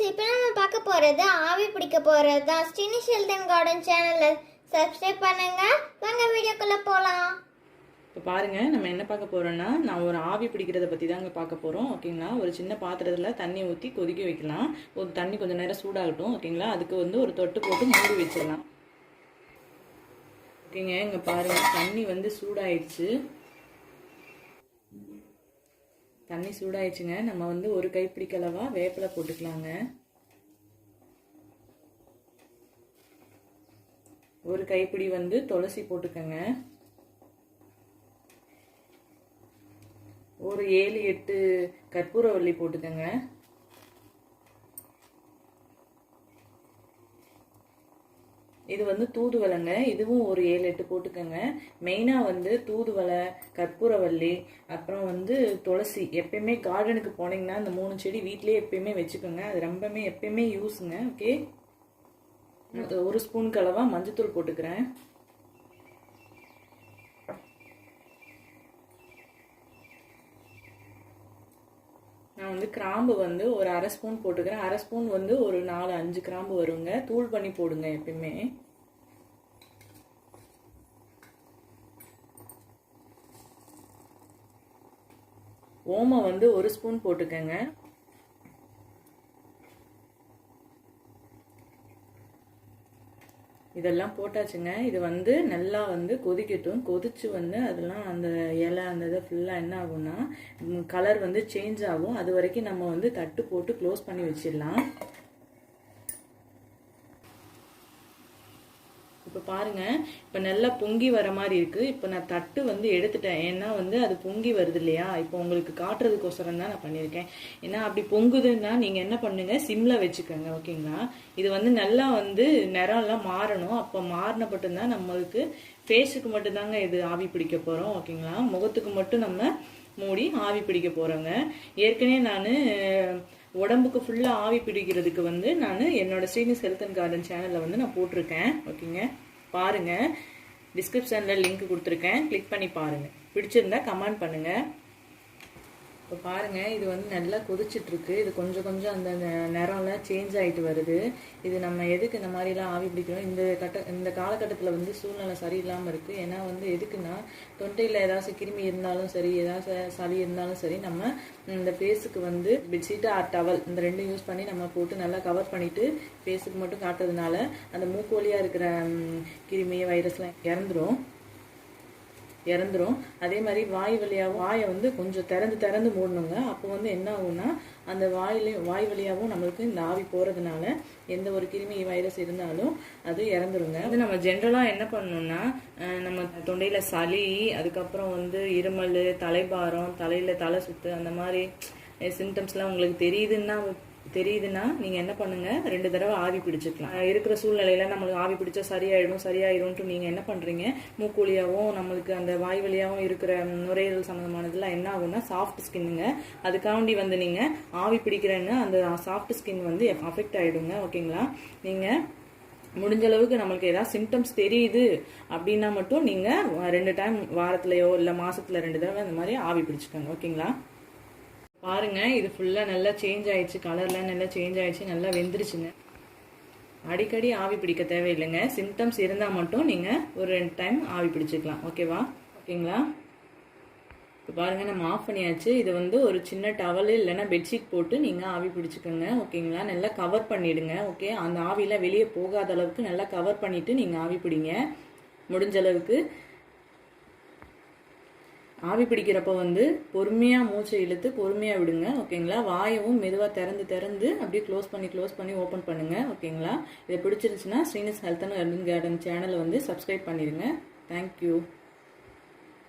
Friends இப்போ நம்ம பார்க்க போகிறது ஆவி பிடிக்க போகிறது தான். ஸ்டினி ஷெல்டன் கார்டன் சேனலில் சப்ஸ்கிரைப் பண்ணுங்க. வாங்க வீடியோக்குள்ளே போகலாம் இப்போ பாருங்கள் நம்ம என்ன பார்க்க போகிறோன்னா நான் ஒரு ஆவி பிடிக்கிறத பற்றி தாங்க பார்க்க போகிறோம் ஓகேங்களா ஒரு சின்ன பாத்திரத்தில் தண்ணி ஊற்றி கொதிக்க வைக்கலாம். ஒரு தண்ணி கொஞ்சம் நேரம் சூடாகட்டும் ஓகேங்களா அதுக்கு வந்து ஒரு தொட்டு போட்டு மூடி வச்சிடலாம். ஓகேங்க இங்கே பாருங்கள் தண்ணி வந்து சூடாயிடுச்சு. தண்ணி சூடாயிடுச்சுங்க. நம்ம வந்து ஒரு கைப்பிடி அளவா வேப்பிலை போட்டுக்கலாங்க. ஒரு கைப்பிடி வந்து துளசி போட்டுக்கோங்க. ஒரு ஏழு எட்டு கற்பூரவள்ளி போட்டுக்கோங்க. இது வந்து தூதுவளைங்க. இதுவும் ஒரு ஏழு எட்டு போட்டுக்கோங்க. மெயினாக வந்து தூதுவளை கற்பூரவள்ளி அப்புறம் வந்து துளசி. எப்பயுமே கார்டனுக்கு போனீங்கன்னா இந்த மூணு செடி வீட்லேயே எப்பயுமே வச்சுக்கோங்க. அது ரொம்பவுமே எப்பயுமே யூஸுங்க ஓகே ஒரு ஸ்பூன் கலவா மஞ்சத்தூள் போட்டுக்கிறேன். நான் வந்து கிராம்பு வந்து ஒரு அரை ஸ்பூன் போட்டுக்கிறேன். அரை ஸ்பூன் வந்து ஒரு நாலு அஞ்சு கிராம்பு வருங்க. தூள் பண்ணி போடுங்க எப்பயுமே. ஓமம் வந்து ஒரு ஸ்பூன் போட்டுக்கங்க. இதெல்லாம் போட்டாச்சுங்க. இது வந்து நல்லா வந்து கொதிக்கட்டும். கொதிச்சு வந்து அதெல்லாம் அந்த இலை அந்த இதை ஃபுல்லாக என்ன ஆகும்னா கலர் வந்து சேஞ்ச் ஆகும். அது வரைக்கும் நம்ம வந்து தட்டு போட்டு க்ளோஸ் பண்ணி வச்சிடலாம். இப்போ பாருங்க இப்போ நல்லா பொங்கி வர மாதிரி இருக்கு. இப்போ நான் தட்டு வந்து எடுத்துட்டேன். ஏன்னா வந்து அது பொங்கி வருது இல்லையா இப்போ உங்களுக்கு காட்டுறதுக்கோசரம் தான் நான் பண்ணியிருக்கேன். ஏன்னா அப்படி பொங்குதுன்னா நீங்கள் என்ன பண்ணுங்க? சிம்ல வச்சுக்கோங்க ஓகேங்களா? இது வந்து நல்லா வந்து நிறம்லாம் மாறணும். அப்போ மாறின மட்டும்தான் நம்மளுக்கு ஃபேஸுக்கு மட்டும்தாங்க இது ஆவி பிடிக்க போகிறோம் ஓகேங்களா? முகத்துக்கு மட்டும் நம்ம மூடி ஆவி பிடிக்க போகிறோங்க ஏற்கனவே நான் உடம்புக்கு ஃபுல்லாக ஆவி பிடிக்கிறதுக்கு வந்து நான் என்னோட ஸ்ரீனிஸ் ஹெல்த் அண்ட் கார்டன் சேனலில் வந்து நான் போட்டிருக்கேன். ஓகேங்க பாருங்கள் டிஸ்கிரிப்ஷனில் லிங்க் கொடுத்துருக்கேன். கிளிக் பண்ணி பாருங்கள் பிடிச்சிருந்தா கமெண்ட் பண்ணுங்கள் இப்போ பாருங்கள் இது வந்து நல்லா கொதிச்சிட்ருக்கு. இது கொஞ்சம் கொஞ்சம் அந்த நிறம்லாம் சேஞ்ச் ஆகிட்டு வருது. இது நம்ம எதுக்கு இந்த மாதிரிலாம் ஆவி பிடிக்கணும் இந்த கட்ட இந்த காலகட்டத்தில் வந்து சூழ்நிலை சரியில்லாமல் இருக்குது ஏன்னா வந்து எதுக்குன்னா தொண்டையில் ஏதாச்சும் கிருமி இருந்தாலும் சரி ஏதாச்சும் சளி இருந்தாலும் சரி நம்ம இந்த ஃபேஸுக்கு வந்து பெட்ஷீட்டு ஆர் டவல் இந்த ரெண்டும் யூஸ் பண்ணி நம்ம போட்டு நல்லா கவர் பண்ணிவிட்டு ஃபேஸுக்கு மட்டும் காட்டுறதுனால அந்த மூக்கோலியாக இருக்கிற கிருமி வைரஸ்லாம் இறந்துடும் இறந்துரும். அதே மாதிரி வாய் வழியாகவும் வாயை வந்து கொஞ்சம் திறந்து திறந்து மூடணுங்க. அப்போ வந்து என்ன ஆகும்னா அந்த வாயிலையும் வாய் வழியாகவும் நம்மளுக்கு இந்த ஆவி போகிறதுனால எந்த ஒரு கிருமி வைரஸ் இருந்தாலும் அது இறந்துருங்க. அது நம்ம ஜென்ரலாக என்ன பண்ணணும்னா நம்ம தொண்டையில் சளி அதுக்கப்புறம் வந்து இருமல் தலைபாரம் தலையில் தலை சுத்து அந்த மாதிரி சிம்டம்ஸ்லாம் உங்களுக்கு தெரியுதுன்னா தெரியுதுன்னா நீங்கள் என்ன பண்ணுங்கள் ரெண்டு தடவை ஆவி பிடிச்சிக்கலாம். இருக்கிற சூழ்நிலையில் நம்மளுக்கு ஆவி பிடிச்சா சரியாயிடும் சரியாயிடும்ட்டு நீங்கள் என்ன பண்ணுறீங்க மூக்குழியாகவும் நம்மளுக்கு அந்த வாய் வழியாகவும் இருக்கிற நுரையீரல் சம்மந்தமானதெல்லாம் என்ன ஆகும்னா சாஃப்ட் ஸ்கின்னுங்க அதுக்காண்டி வந்து நீங்கள் ஆவி பிடிக்கிறேன்னு அந்த சாஃப்ட் ஸ்கின் வந்து அஃபெக்ட் ஆகிடுங்க ஓகேங்களா? நீங்கள் முடிஞ்ச அளவுக்கு நம்மளுக்கு ஏதாவது சிம்டம்ஸ் தெரியுது அப்படின்னா மட்டும் நீங்கள் ரெண்டு டைம் வாரத்துலையோ இல்லை மாசத்துல ரெண்டு தடவை இந்த மாதிரி ஆவி பிடிச்சிக்கோங்க ஓகேங்களா? பாருங்க இது ஃபுல்லாக நல்லா சேஞ்ச் ஆயிடுச்சு கலர்லாம் நல்லா சேஞ்ச் ஆயிடுச்சு நல்லா வெந்துருச்சுங்க. அடிக்கடி ஆவி பிடிக்க தேவையில்லைங்க. சிம்டம்ஸ் இருந்தால் மட்டும் நீங்கள் ஒரு ரெண்டு டைம் ஆவி பிடிச்சிக்கலாம். ஓகேவா ஓகேங்களா இப்போ பாருங்கள் நம்ம ஆஃப் பண்ணியாச்சு. இது வந்து ஒரு சின்ன டவல் இல்லைன்னா பெட்ஷீட் போட்டு நீங்கள் ஆவி பிடிச்சிக்கோங்க. ஓகேங்களா நல்லா கவர் பண்ணிவிடுங்க ஓகே அந்த ஆவிலாம் வெளியே போகாத அளவுக்கு நல்லா கவர் பண்ணிவிட்டு நீங்கள் ஆவி பிடிங்க. முடிஞ்ச அளவுக்கு ஆவி பிடிக்கிறப்போ வந்து பொறுமையாக மூச்சை இழுத்து பொறுமையாக விடுங்க ஓகேங்களா? வாயவும் மெதுவாக திறந்து திறந்து அப்படியே க்ளோஸ் பண்ணி க்ளோஸ் பண்ணி ஓப்பன் பண்ணுங்கள் ஓகேங்களா? இதை பிடிச்சிருந்துச்சுன்னா ஸ்ரீனிஸ் ஹெல்த் அண்ட் கார்டன் சேனலை வந்து சப்ஸ்கிரைப் பண்ணிடுங்க. தேங்க்யூ